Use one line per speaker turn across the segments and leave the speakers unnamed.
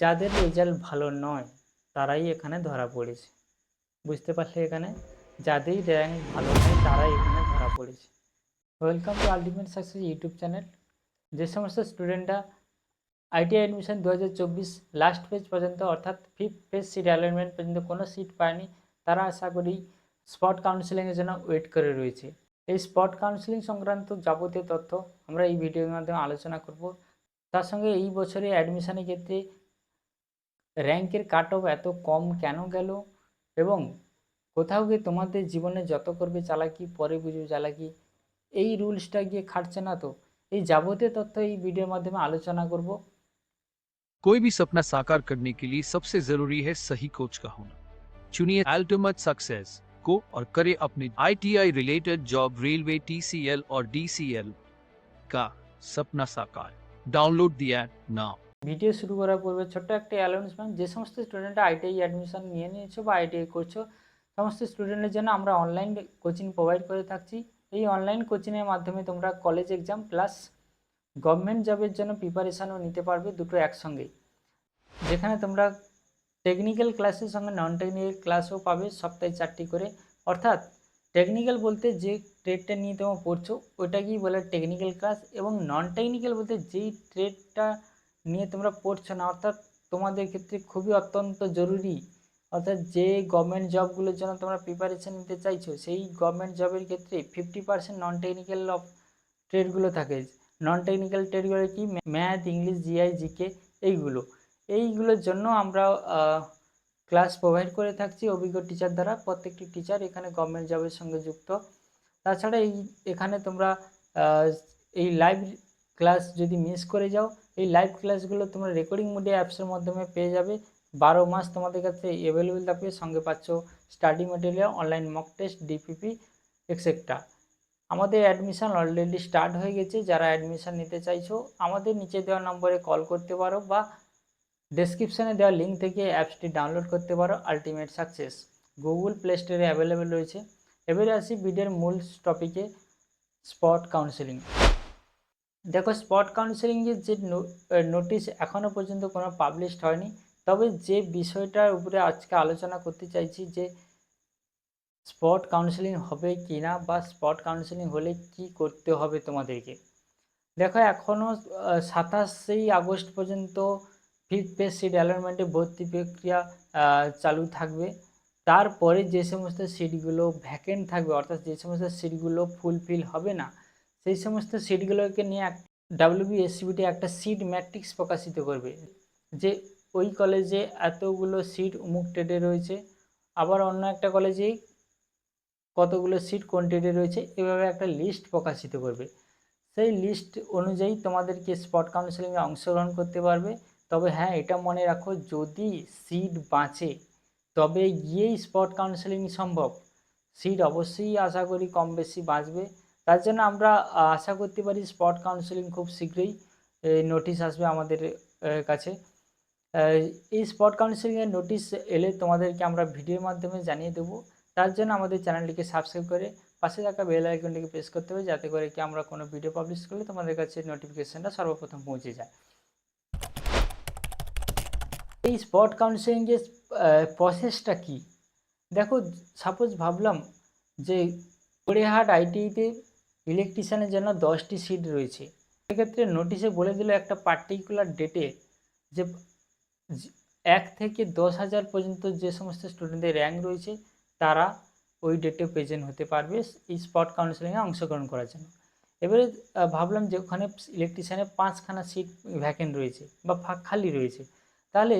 যাদের রেজাল্ট ভালো নয়, তারাই এখানে ধরা পড়েছে। বুঝতে পারলে এখানে? যাদের র্যাঙ্ক ভালো নয়, তারাই এখানে ধরা পড়েছে। Welcome to ultimate success YouTube channel যে সমস্ত স্টুডেন্টরা আইটিআই অ্যাডমিশন দু হাজার চব্বিশ লাস্ট পেজ পর্যন্ত, অর্থাৎ ফিফথ পেজ সিট অ্যালাইনমেন্ট পর্যন্ত কোনো সিট পায়নি, তারা আশা করি স্পট কাউন্সিলিংয়ের জন্য ওয়েট করে রয়েছে। এই স্পট কাউন্সিলিং সংক্রান্ত যাবতীয় তথ্য আমরা এই ভিডিওর মাধ্যমে আলোচনা করব। তার সঙ্গে এই বছরে অ্যাডমিশনের ক্ষেত্রে র্যাঙ্কের কাট অফ এত কম কেন গেল এবং কোথাও গিয়ে তোমাদের জীবনে যত করবে চালাকি পরে বুঝবে চালাকি এই রুলসটা গিয়ে খাটছে না তো এই যাবতীয় তথ্য এই ভিডিওর মাধ্যমে আলোচনা করব
कोई भी सपना साकार करने के लिए सबसे जरूरी है सही कोच का होना चुनिए अल्टीमेट सक्सेस को और करें अपने ITI related job railway TCL और डीसीएल का सपना साकार download the app now
video শুরু করার পূর্বে ছোট্ট একটা অ্যানাউন্সমেন্ট যে সমস্ত স্টুডেন্টরা আইটিআই অ্যাডমিশন নিয়ে নিয়েছো বা আইটিআই করছ, সমস্ত স্টুডেন্টের জন্য আমরা অনলাইন কোচিং প্রোভাইড করে থাকছি। এই অনলাইন কোচিংয়ের মাধ্যমে তোমরা কলেজ এক্সাম প্লাস গভর্নমেন্ট জবের জন্য প্রিপারেশানও নিতে পারবে দুটো একসঙ্গেই যেখানে তোমরা টেকনিক্যাল ক্লাসের সঙ্গে নন টেকনিক্যাল ক্লাসও পাবে সপ্তাহে চারটি করে। অর্থাৎ টেকনিক্যাল বলতে যে ট্রেডটা নিয়ে তোমরা পড়ছো ওইটাকেই বলে টেকনিক্যাল ক্লাস এবং নন টেকনিক্যাল বলতে যেই ট্রেডটা নিয়ে তোমরা পড়ছো না, অর্থাৎ তোমাদের ক্ষেত্রে খুবই অত্যন্ত জরুরি, অর্থাৎ যে গভর্নমেন্ট জবগুলোর জন্য তোমরা প্রিপারেশন নিতে চাইছো, সেই গভর্নমেন্ট জবের ক্ষেত্রে fifty percent non technical of ট্রেডগুলো থাকে। নন টেকনিক্যাল ট্রেডগুলো কি? ম্যাথ ইংলিশ জিআই জিকে এইগুলো। এইগুলোর জন্য আমরা ক্লাস প্রোভাইড করে থাকছি অভিজ্ঞ টিচার দ্বারা, প্রত্যেকটি টিচার এখানে গভর্নমেন্ট জবের সঙ্গে যুক্ত। তাছাড়া এই, এখানে তোমরা এই লাইভ ক্লাস যদি মিস করে যাও এই লাইভ ক্লাসগুলো তোমরা রেকর্ডিং মোডে অ্যাপসের মাধ্যমে পেয়ে যাবে। বারো মাস তোমাদের কাছে অ্যাভেলেবেল থাকবে, সঙ্গে পাচ্ছ study material online mock test DPP etcetera আমাদের অ্যাডমিশান অলরেডি স্টার্ট হয়ে গেছে, যারা অ্যাডমিশান নিতে চাইছো, আমাদের নিচে দেওয়া নম্বরে কল করতে পারো বা ডেসক্রিপশানে দেওয়া লিঙ্ক থেকে অ্যাপসটি ডাউনলোড করতে পারো আলটিমেট সাকসেস গুগল প্লে স্টোরে অ্যাভেলেবেল রয়েছে। এবারে আসি ভিডিওর মূল টপিকে স্পট কাউন্সেলিং দেখো স্পট কাউন্সেলিংয়ের যে নোটিশ এখনও পর্যন্ত কোনো পাবলিশড হয়নি। তবে যে বিষয়টার উপরে আজকে আলোচনা করতে চাইছি যে স্পট কাউন্সেলিং হবে কি না বা স্পট কাউন্সেলিং হলে কি করতে হবে তোমাদেরকে। দেখো এখনও সাতাশই আগস্ট পর্যন্ত ফিফথ পেজ সিট অ্যালটমেন্টে ভর্তি প্রক্রিয়া চালু থাকবে। তারপরে যে সমস্ত সিটগুলো ভ্যাকেন্ট থাকবে, অর্থাৎ যে সমস্ত সিটগুলো ফুলফিল হবে না সেই সমস্ত সিটগুলোকে নিয়ে এক ডাব্লিউবিএসসিবিটি একটা সিট ম্যাট্রিক্স প্রকাশিত করবে। যে ওই কলেজে এতগুলো সিট উমুক ট্রেডে রয়েছে, আবার অন্য একটা কলেজে কতগুলো সিট কোন ট্রেডে রয়েছে, এভাবে একটা লিস্ট প্রকাশিত করবে। সেই লিস্ট অনুযায়ী তোমাদেরকে স্পট কাউন্সেলিংয়ে অংশগ্রহণ করতে পারবে। তবে হ্যাঁ এটা মনে রাখো, যদি সিট বাঁচে, তবে গিয়েই স্পট কাউন্সেলিং সম্ভব। সিট অবশ্যই আশা করি কম বেশি বাঁচবে। তার জন্য আমরা আশা করতে পারি স্পট কাউন্সেলিং খুব শীঘ্রই নোটিশ আসবে আমাদের কাছে। এই স্পট কাউন্সেলিংয়ের নোটিশ এলে তোমাদেরকে আমরা ভিডিওর মাধ্যমে জানিয়ে দেবো। তার জন্য আমাদের চ্যানেলটিকে সাবস্ক্রাইব করে পাশে থাকা বেল আইকনটিকে প্রেস করতে হবে, যাতে করে কি আমরা কোনো ভিডিও পাবলিশ করলে তোমাদের কাছে নোটিফিকেশানটা সর্বপ্রথম পৌঁছে যায়। এই স্পট কাউন্সেলিংয়ের প্রসেসটা কি? দেখো সাপোজ ভাবলাম যে গড়িয়াহাট আইটিআইতে ইলেকট্রিশিয়ানের জন্য দশটি সিট রয়েছে। সেক্ষেত্রে নোটিশে বলে দিল একটা পার্টিকুলার ডেটে যে এক থেকে দশ হাজার পর্যন্ত যে সমস্ত স্টুডেন্টদের র্যাঙ্ক রয়েছে, তারা ওই ডেটে প্রেজেন্ট হতে পারবে এই স্পট কাউন্সেলিংয়ে অংশগ্রহণ করার জন্য। এবারে ভাবলাম যে ওখানে ইলেকট্রিশিয়ানের পাঁচখানা সিট ভ্যাকেন্ট রয়েছে বা ফাঁক খালি রয়েছে। তাহলে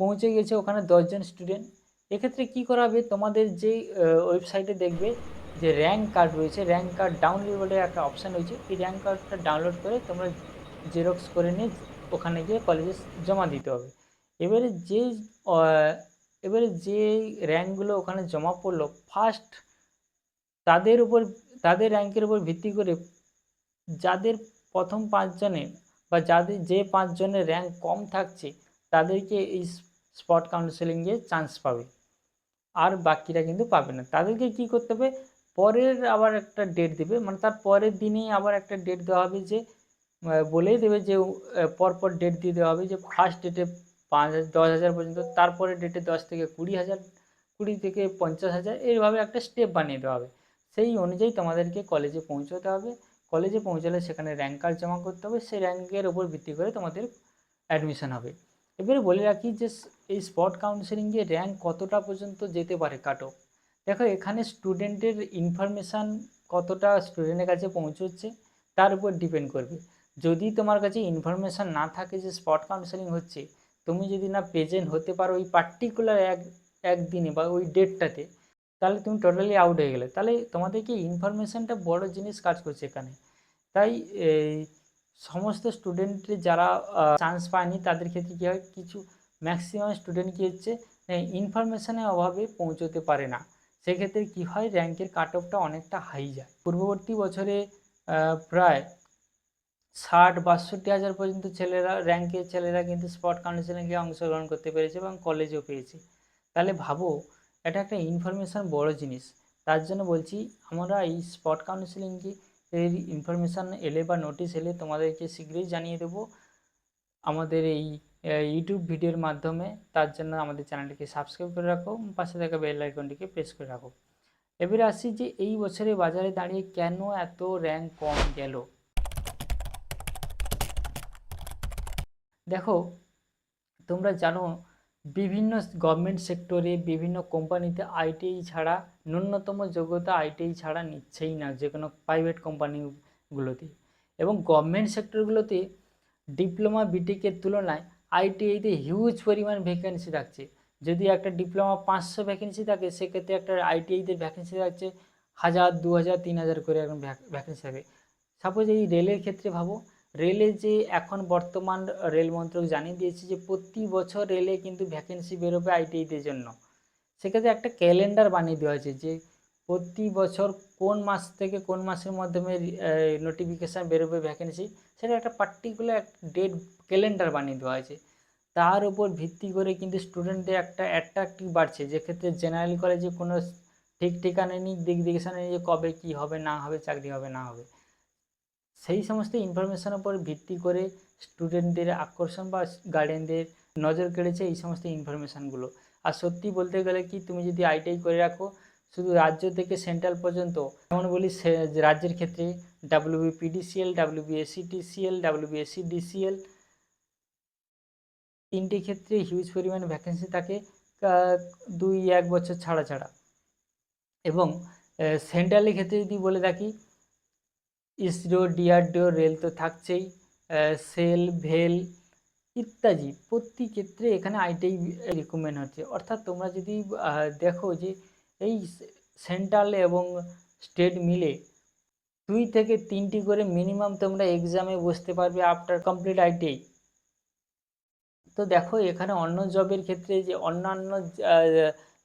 পৌঁছে গেছে ওখানে দশজন স্টুডেন্ট এক্ষেত্রে কি করা হবে? তোমাদের যে ওয়েবসাইটে দেখবে যে র্যাঙ্ক কার্ড রয়েছে র্যাঙ্ক কার্ড ডাউনলোড বলে একটা অপশান রয়েছে। এই র্যাঙ্ক কার্ডটা ডাউনলোড করে তোমরা জেরক্স করে নিয়ে ওখানে গিয়ে কলেজে জমা দিতে হবে। এবারে যে এবারে যে র্যাঙ্কগুলো ওখানে জমা পড়ল ফার্স্ট তাদের উপর, তাদের র্যাঙ্কের উপর ভিত্তি করে যাদের প্রথম পাঁচজনে বা যাদের, যে পাঁচজনের র্যাঙ্ক কম থাকছে, তাদেরকে এই স্পট কাউন্সেলিংয়ে চান্স পাবে। আর বাকিরা কিন্তু পাবে না। তাদেরকে কি করতে হবে? পরের আবার একটা ডেট দেবে। মানে তার পরের দিনেই আবার একটা ডেট দেওয়া হবে যে বলেই দেবে যে পরপর ডেট দিয়ে দেওয়া হবে যে ফার্স্ট ডেটে পাঁচ দশ হাজার পর্যন্ত তারপরে ডেটে দশ থেকে কুড়ি হাজার, কুড়ি থেকে পঞ্চাশ হাজার, এইভাবে একটা স্টেপ বানিয়ে দেওয়া হবে। সেই অনুযায়ী তোমাদেরকে কলেজে পৌঁছতে হবে। কলেজে পৌঁছালে সেখানে র্যাঙ্ক কার্ড জমা করতে হবে। সেই র্যাঙ্কের ওপর ভিত্তি করে তোমাদের অ্যাডমিশন হবে। এবারে বলে রাখি যে, এই স্পট কাউন্সেলিংয়ে র্যাঙ্ক কতটা পর্যন্ত যেতে পারে কাট। অফ দেখো, এখানে স্টুডেন্টের ইনফরমেশান কতটা স্টুডেন্টের কাছে পৌঁছচ্ছে, তার উপর ডিপেন্ড করবে। যদি তোমার কাছে ইনফরমেশান না থাকে যে স্পট কাউন্সেলিং হচ্ছে, তুমি যদি না প্রেজেন্ট হতে পারো ওই পার্টিকুলার এক, একদিনে বা ওই ডেটটাতে তাহলে তুমি টোটালি আউট হয়ে গেলে। তাহলে তোমাদেরকে ইনফরমেশানটা বড় জিনিস কাজ করছে এখানে। তাই সমস্ত স্টুডেন্ট যারা চান্স পায়নি, তাদের ক্ষেত্রে কী হয়, কিছু ম্যাক্সিমাম স্টুডেন্ট কী হচ্ছে ইনফরমেশনের অভাবে পৌঁছতে পারে না। সেক্ষেত্রে কী হয়? র্যাঙ্কের কাট অফটা অনেকটা হাই যায়। পূর্ববর্তী বছরে প্রায় ষাট, বাষট্টি হাজার পর্যন্ত ছেলেরা র্যাঙ্কের ছেলেরা কিন্তু স্পট কাউন্সিলিংয়ে অংশগ্রহণ করতে পেরেছে এবং কলেজেও পেয়েছে। তাহলে ভাবো, এটা একটা ইনফরমেশান বড় জিনিস। তার জন্য বলছি, আমরা এই স্পট কাউন্সিলিংকে এর ইনফরমেশান এলে বা নোটিশ এলে তোমাদেরকে শীঘ্রই জানিয়ে দেবো। আমাদের এই ইউটিউব ভিডিওর মাধ্যমে তার জন্য আমাদের চ্যানেলটিকে সাবস্ক্রাইব করে রাখো, পাশে থাকা বেল আইকনটিকে প্রেস করে রাখো। এবারে আসি যে এই বছরে বাজারে দাঁড়িয়ে কেন এত র্যাঙ্ক কম গেল? দেখো, তোমরা জানো, বিভিন্ন গভর্নমেন্ট সেক্টরে বিভিন্ন কোম্পানিতে আইটিআই ছাড়া, ন্যূনতম যোগ্যতা আইটিআই ছাড়া নিচ্ছেই না যে কোনো প্রাইভেট কোম্পানিগুলোতে এবং গভর্নমেন্ট সেক্টরগুলোতে ডিপ্লোমা বিটেকের তুলনায় আইটিআইতে হিউজ পরিমাণ ভ্যাকেন্সি থাকছে। যদি একটা ডিপ্লোমা পাঁচশো ভ্যাকেন্সি থাকে, সেক্ষেত্রে একটা আইটিআইতে ভ্যাকেন্সি থাকছে হাজার দু হাজার তিন হাজার করে এখন ভ্যাকেন্সি থাকে সাপোজ এই রেলের ক্ষেত্রে ভাবো, রেলে যে এখন বর্তমান রেল মন্ত্রক জানিয়ে দিয়েছে যে প্রতি বছর রেলে কিন্তু ভ্যাকেন্সি বেরোবে আইটিআইদের জন্য। সেক্ষেত্রে একটা ক্যালেন্ডার বানিয়ে দেওয়া হয়েছে যে প্রতি বছর কোন মাস থেকে কোন মাসের মাধ্যমে নোটিফিকেশান বেরোবে ভ্যাকেন্সি সেটা একটা পার্টিকুলার ডেট ক্যালেন্ডার বানিয়ে দেওয়া হয়েছে। তার উপর ভিত্তি করে কিন্তু স্টুডেন্টদের একটা অ্যাট্রাক্টিভ বাড়ছে। যেক্ষেত্রে জেনারেল কলেজে কোনো ঠিক ঠিকানা নেই, দিক দিশা নেই যে কবে কী হবে, না হবে, চাকরি হবে, না হবে। সেই সমস্ত ইনফরমেশানের উপর ভিত্তি করে স্টুডেন্টদের আকর্ষণ বা গার্ডেনদের নজর কেড়েছে এই সমস্ত ইনফরমেশানগুলো আর সত্যি বলতে গেলে কি, তুমি যদি আইটিআই করে রাখো শুধু রাজ্য থেকে সেন্ট্রাল পর্যন্ত, যেমন বলি রাজ্যের ক্ষেত্রে WB PDCL WBSC TCL WBSC DCL তিনটি ক্ষেত্রে হিউজ পরিমাণ ভ্যাকেন্সি থাকে দুই এক বছর ছাড়া ছাড়া। এবং সেন্ট্রালের ক্ষেত্রে যদি বলে থাকি ইসরো ডিআরডিও রেল তো থাকছেই সেল ভেল ইত্যাদি। প্রতি ক্ষেত্রে এখানে আইটিআই রিকমেন্ড হচ্ছে। অর্থাৎ তোমরা যদি দেখো যে এই সেন্ট্রাল এবং স্টেট মিলে দুই থেকে তিনটি করে মিনিমাম তোমরা এক্সামে বসতে পারবে আফটার কমপ্লিট আইটিআই তো দেখো এখানে অন্য জবের ক্ষেত্রে যে অন্যান্য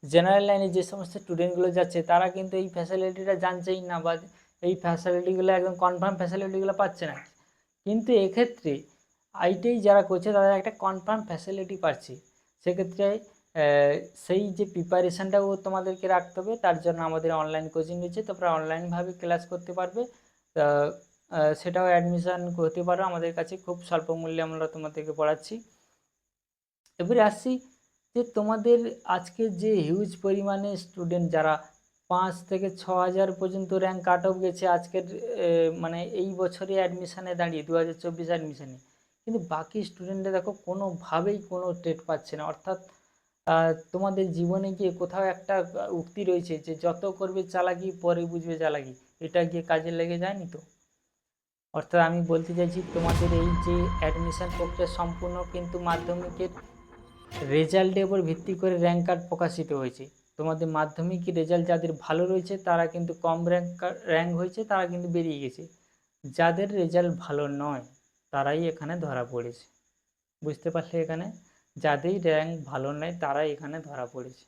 জেনারেল লাইনে যে সমস্ত স্টুডেন্টগুলো যাচ্ছে, তারা কিন্তু এই ফ্যাসিলিটিটা জানছেই না বা এই ফ্যাসিলিটিগুলো একদম কনফার্ম ফ্যাসিলিটিগুলো পাচ্ছে না। কিন্তু এক্ষেত্রে আইটিআই যারা করছে তারা একটা কনফার্ম ফ্যাসিলিটি পাচ্ছে। সেক্ষেত্রে সেই যে প্রিপারেশানটাও তোমাদেরকে রাখতে হবে, তার জন্য আমাদের অনলাইন কোচিং রয়েছে। তোমরা অনলাইনভাবে ক্লাস করতে পারবে। সেটাও অ্যাডমিশন করতে পারো। আমাদের কাছে খুব স্বল্প মূল্যে আমরা তোমাদেরকে পড়াচ্ছি। এবারে আসছি যে তোমাদের আজকে যে হিউজ পরিমাণে স্টুডেন্ট যারা পাঁচ থেকে ছ হাজার পর্যন্ত র্যাঙ্ক কাট অফ গেছে আজকের মানে এই বছরে অ্যাডমিশানে দাঁড়িয়ে দু হাজার চব্বিশ অ্যাডমিশানে কিন্তু বাকি স্টুডেন্টরা দেখো কোনোভাবেই কোনো টেট পাচ্ছে না। অর্থাৎ তোমাদের জীবনে গিয়ে কোথাও একটা উক্তি রয়েছে যে যত করবে চালাকি, পরে বুঝবে চালাকি। এটা গিয়ে কাজে লেগে যায়নি তো? অর্থাৎ আমি বলতে চাইছি, তোমাদের এই যে অ্যাডমিশন প্রক্রিয়া সম্পূর্ণ কিন্তু মাধ্যমিকের রেজাল্টের উপর ভিত্তি করে র্যাঙ্ক কার্ড প্রকাশিত হয়েছে। তোমাদের মাধ্যমিক রেজাল্ট যাদের ভালো রয়েছে, তারা কিন্তু কম র্যাঙ্ক র্যাঙ্ক হয়েছে, তারা কিন্তু বেরিয়ে গেছে। যাদের রেজাল্ট ভালো নয়, তারাই এখানে ধরা পড়েছে। বুঝতে পারলে এখানে? যাদের র্যাঙ্ক ভালো নয় তারাই এখানে ধরা পড়েছে।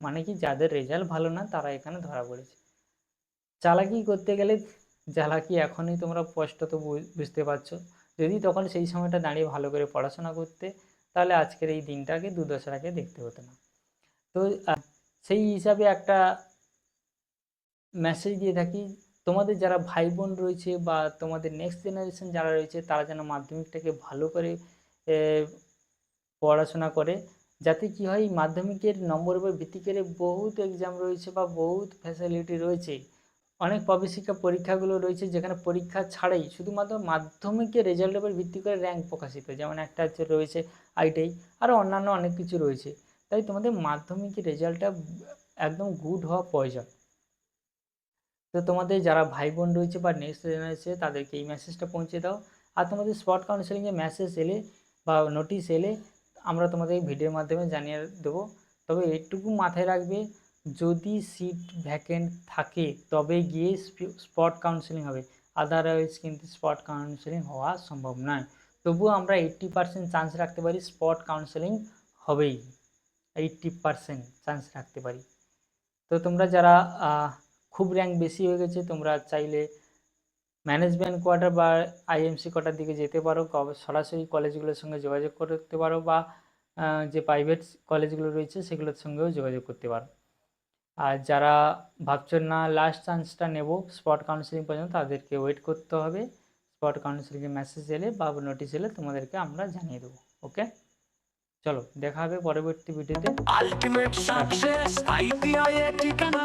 মানে কি, যাদের রেজাল্ট ভালো না, তারা এখানে ধরা পড়েছে। চালাকি করতে গেলে চালাকি এখনই তোমরা স্পষ্টত বুঝতে পারছ। যদি তখন সেই সময়টা দাঁড়িয়ে ভালো করে পড়াশোনা করতে, তাহলে আজকের এই দিনটাকে দুর্দশাটাকে দেখতে হতো না। তো সেই হিসাবে একটা মেসেজ দিয়ে থাকি, তোমাদের যারা ভাই বোন রয়েছে বা তোমাদের নেক্সট জেনারেশন যারা রয়েছে, তারা যেন মাধ্যমিকটাকে ভালো করে পড়াশোনা করে। যাতে কি হয়, মাধ্যমিকের নম্বর উপর ভিত্তি করে বহুত এক্সাম রয়েছে বা বহুত ফ্যাসিলিটি রয়েছে। অনেক প্রবেশিকা পরীক্ষাগুলো রয়েছে যেখানে পরীক্ষা ছাড়াই শুধুমাত্র মাধ্যমিকের রেজাল্টের উপর ভিত্তি করে র্যাঙ্ক প্রকাশিত যেমন একটা হচ্ছে রয়েছে আইটিআই আরও অন্যান্য অনেক কিছু রয়েছে। তাই তোমাদের মাধ্যমিকের রেজাল্টটা একদম গুড হওয়া প্রয়োজন। তো তোমাদের যারা ভাই বোন রয়েছে বা নেক্সট জেনারেশন তাদেরকে এই মেসেজটা পৌঁছে দাও। আর তোমাদের স্পট কাউন্সেলিংয়ে মেসেজ এলে বা নোটিশ এলে আমরা তোমাদের এই ভিডিওর মাধ্যমে জানিয়ে দেবো। তবে এইটুকু মাথায় রাখবে, যদি সিট ভ্যাকেন্ট থাকে, তবে গিয়ে স্পট কাউন্সেলিং হবে। আদারওয়াইজ কিন্তু স্পট কাউন্সেলিং হওয়া সম্ভব নয়। তবুও আমরা এইট্টি পার্সেন্ট চান্স রাখতে পারি স্পট কাউন্সেলিং হবেই। এইট্টি পার্সেন্ট চান্স রাখতে পারি। তো তোমরা যারা খুব র্যাঙ্ক বেশি হয়ে গেছে, তোমরা চাইলে ম্যানেজমেন্ট কোয়ার্টার বা আইএমসি কোয়ার্টার দিকে যেতে পারো সরাসরি কলেজগুলোর সঙ্গে যোগাযোগ করতে পারো বা যে প্রাইভেট কলেজগুলো রয়েছে সেগুলোর সঙ্গেও যোগাযোগ করতে পারো। আর যারা ভাবছ না লাস্ট চান্সটা নেব স্পট কাউন্সিলিং পর্যন্ত তাদেরকে ওয়েট করতে হবে। স্পট কাউন্সিলিংয়ের মেসেজ এলে বা নোটিশ এলে তোমাদেরকে আমরা জানিয়ে দেবো ওকে চলো দেখা হবে পরবর্তী ভিডিওতে
Ultimate success, IPI ঠিকানা।